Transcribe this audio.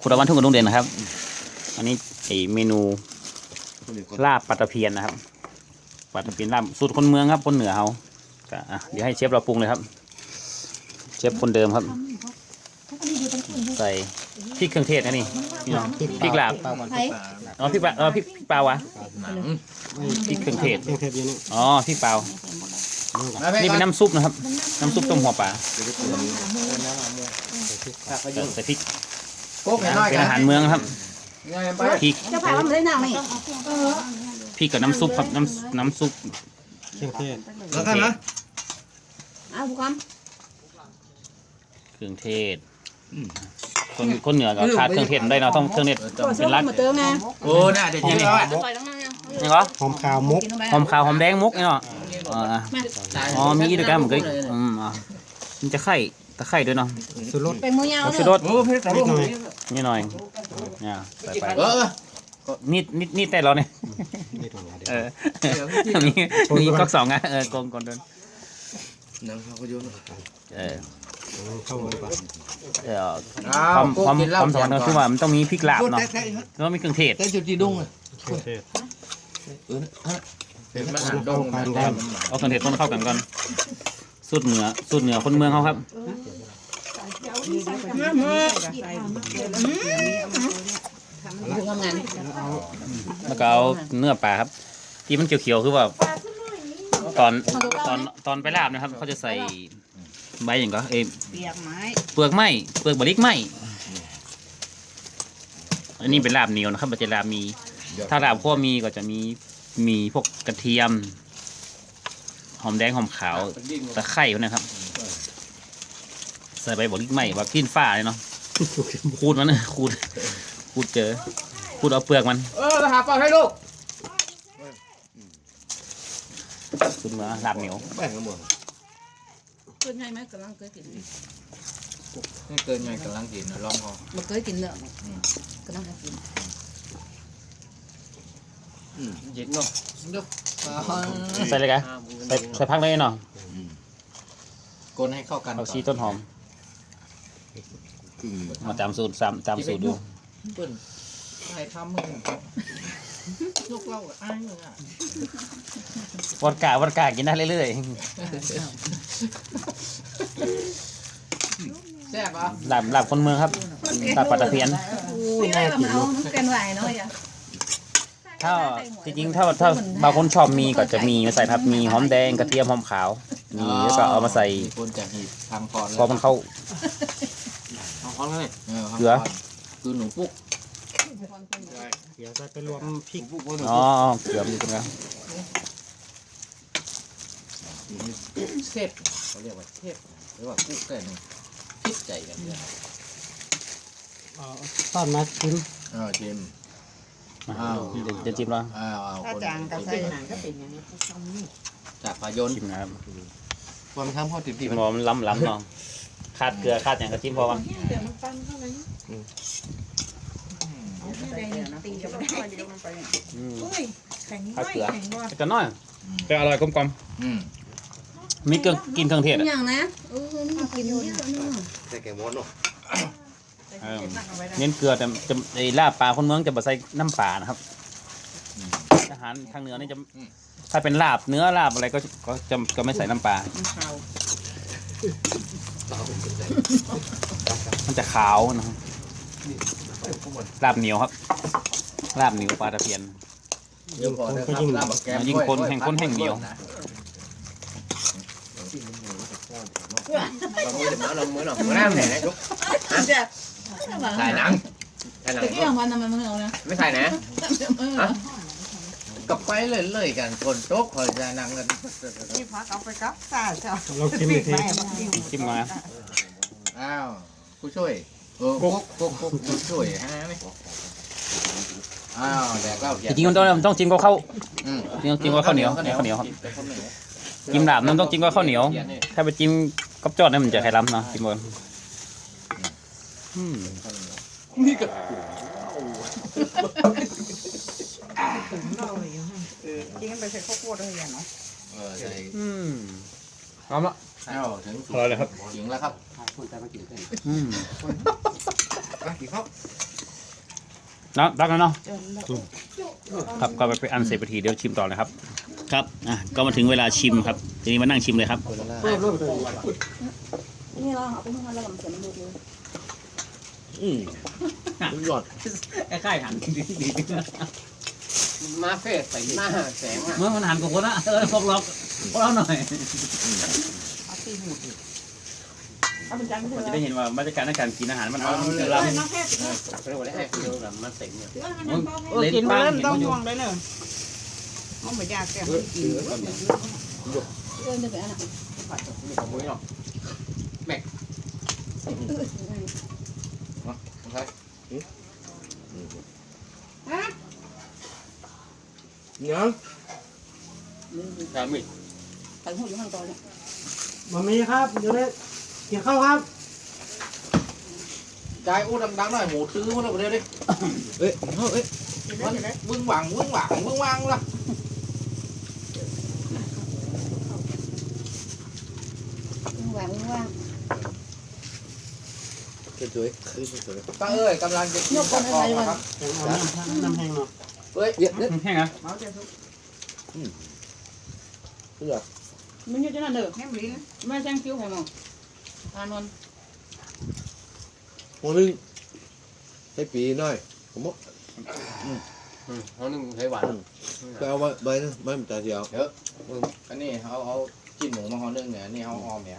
คุณตะวันทุ่งกับลุงเด่นนะครับ อันนี้ไอเมนูลาบปลาตะเพียนนะครับปลาตะเพียนลาบสูตรคนเมืองครับคนเหนือเขาก็อะเดี๋ยวให้เชฟเราปรุงเลยครับ เชฟคนเดิมครับ ใส่พริกเครื่องเทศนะนี่พริกลาบอ๋อพริกปลาอ๋อพริกพริกเปล่าวะพริกเครื่องเทศอ๋อพริกเปล่านี่เป็นน้ำซุปนะครับ น้ำซุปต้มหัวปลาใส่พริก โป๊กน้อยเป็นกันอาหารเมืองครับง่ายไปพริกเจ้าผ่าว่ามันได้นางนี่พริกกับน้ำซุปครับน้ำน้ำซุปเครื่องเทศแล้วกันนะเอาผู้กเครื่องเทศคนคนเหนือก็ขาดเครื่องเทศไม่ได้เนาะต้องเครื่องเทศำตัวเป็เสื้อนรักมาเติมไงโอ้น่าเด็ดจริงแล้วปล่อยตั้งนานยังนี่เหรอหอมขาวมุกหอมขาวหอมแดงมุกนี่เนาะอ๋ออ๋อมีด้วยกันเหมือนกันอืมอะมันจะไข่ ตะไคร่ด้วยเนาะสุรสเป็นมือยาวเอาเนชูอะรสโอ้เพื่อนแต่ลูกนี่หน่อยเนี่ยใส่ไปเออนี่นี่นี่แต่เราเนี่ยนี่ตรงนี้เออมีมีก๊อกสองอะเออกลมกลมด้วยนังเขาก็โยนเออเข้ามาก่อนเอออ้าความความความสำคัญก็คือว่ามันต้องมีพริกลาบเนาะแล้วก็มีเครื่องเทศแต่จุดจีดุ้งเลยเครื่องเทศเป็นมันหันดงมันเอาเครื่องเทศต้นเข้ากันก่อน สูตรเหนือสูตรเหนือคนเมืองเขาครับถึงทำงาแล้วก็เอาเนื้อปลาครับ ที่มันเขียวๆคือว่าตอนตอนตอนไปลาบนะครับเขาจะใส่ใบอย่างก็เอเปียกไม้เปลือกไหมเปลือกบริกไหมอันนี้เป็นลาบเหนียวนะครับมันจะลาบมี ถ้าลาบขั้วมีก็จะมีมีพวกกระเทียม หอมแดงหอมขาวตะไคร้พวกนะครับ ใส่ใบบริกไหมว่ากินฟ้าเลยเนาะขูดมันนะขูดขูดเจอขูดเอาเปลือกมัน เออหาปลาให้ลูกขูดมาลาบเหนียวแบ่งกันหมดเกินไงไหมกำลังเคยกินนี่เกินไงกำลังกินลองพอบ่เคยกินเนื้อกำลังกิน เย็นเนาะดูใส่เลยกันใส่ใส่พักเลยเนาะกลให้เข้ากันเอาชีต้นหอมมาตามสูตรตามตามสูตรดูเปิ้ลใครทำมึงลูกเราอ้ายมึงอะวอดกาวอดกากินได้เรื่อยแซ่บอะหลับหลับคนเมืองครับหลับปัตตะเพียนอุ้ยน่ากินเอากันไหวเนาะอย่า ถ้าจริงๆถ้าถ้าบางคนชอบมีก็จะมีมาใส่ครับมีหอมแดงกระเทียมหอมขาวมีแล้วก็เอามาใส่คนจากหีบทางพรพอมันเข้าทางพรเลยเกลือคือหนูปุ๊กเดี๋ยวจะไปรวมพริกปุ๊กอ๋อเกือบมีตรงนั้นเทพเขาเรียกว่าเทพหรือว่าปุ๊กแก่หนึ่งคิดใจกันเนี่ยเอาต้อนมาชิมเออจิม อ้าวจะจิ้มแล้วอ้าวอ้าวถ้าคนจางก็ใส่หนังก็เป็นอย่างนี้จากพายนจิ้มนะครับความทำข้อติดจิ้มพอมันล้ำล้ำๆเนาะขาดเกลือขาดอย่างก็จิ้มพอวะเดี๋ยวมันปั้นเข้าไปตีกับได้เดี๋ยวมันไปอืม อุ้ยแข็งขาดไม่เกลือแข็งบ่จะน้อยจะอร่อยกลมกลมอืมๆมีเครื่องกินเครื่องเทศกินอะอย่างนะเออมันกินเยอะเนาะแต่แกมดเนาะ เออเน้นเกลือแต่จะไอ้ลาบปลาคนเมืองจะมาใส่น้ำปลานะครับอาหารทางเหนือนี่จะถ้าเป็นลาบเนื้อลาบอะไรก็ก็จะก็ไม่ใส่น้ำปลา มันขาวมันจะขาวนะครับลาบเหนียวครับลาบเหนียวปลาตะเพียนเดี๋ยวพอเดี๋ยวครับลาบบักแกมยิ่งคนแห่งคนแห่งเหนียวเรามือหน่อยเรามือหน่อยมือหน้าไหนลูก จะถ่ายหนังถ่ายหนังตะกี้ของวันทำไมมันเอานะไม่ถ่ายนะเออกับไปเลยเลยกันคนโต๊ะคอยถ่ายหนังกันนี่พักเอาไปกับตาเจ้าลองชิมอีกทีจิ้มมาอ้าวผู้ช่วยเออกุ๊กกุ๊กกุ๊กผู้ช่วยฮะนี่อ้าวแดกเหล้าจริงๆมันต้องมันต้องจิ้มกับข้าวอืมจิ้มกับข้าวเหนียวข้าวเหนียวครับจิ้มลาบมันต้องจิ้มกับข้าวเหนียว ถ้าไปจิ้มกับจอดเนี่ยมันจะไข่ล้ำเนาะจิ้มบน อืมนี่ก็กินกันไปใส่ข้าวโพดด้วยกันเนาะเออใส่อืมพร้อมละอ้าวถึงอร่อยเลยครับ ถึงแล้วครับอืมไปกี่ข้าวเนาะรักแล้วเนาะ เออแล้วครับก็ไปอันเสร็จไปทีเดี๋ยวชิมต่อเลยครับ ครับอะก็มาถึงเวลาชิมครับทีนี้มานั่งชิมเลยครับเพิ่มเพิ่มเลยนี่เราเอาไปห้องเราลำเสียมันดูเลย อืมยอดไอ้ไข่หันดีดีมาเฟสใส่หน้าแสงอะเมื่อมันหันกับคนละเออพวกเราพวกเราหน่อยเอาตีหูดเอาเป็นจานไม่มันใช่จะเหรได้อเห็นว่ามาตรการในการกินอาหารมันเอาเอเวอลาน้องแพทย์เนอะเรียกว่าได้ให้เดียวแบบมันเต็งเนี่ยเออกินมาเริ่มต้องห่วงเลยเนอะมันไม่ยากแก่มันกินเออจะเป็นอันไหนมีข องมือเนาะเนาะดามิดใส่หัวอยู่ข้างตอนเนี่ยมามีครับเดี๋ยวนี้กินข้าวครับใจอู้ดังๆหน่อยหมูตื้อมันเอาไปเดี๋ยวดิเอ้ยเอ้ยกินได้มันเลยวึ้งหวังวึ้งหวังวึ้งหวังล่ะว่างว่างสวยๆป้าเอ้ยกำลังจะกินข้าวกล่องครับเอาน้ำน้ำแห้งเนาะ เฮ้ยเดี๋ยวเดี๋ยวแห้งเหรอเมาจะสุกมันอยู่ที่นั่นเด้อแห้งลิ้นไม่แจ้งคิ้วให้มั้งทานนหัวหนึงให้ปีหน่อยผมบอกเขาหนึ่งใช้หวานไปเอาไว้ใบนึงใบมันจะเดียว อันนี้เอาเอากินหมูมาห่อนึงเนี่ยอันนี่เอาออมเนี่ย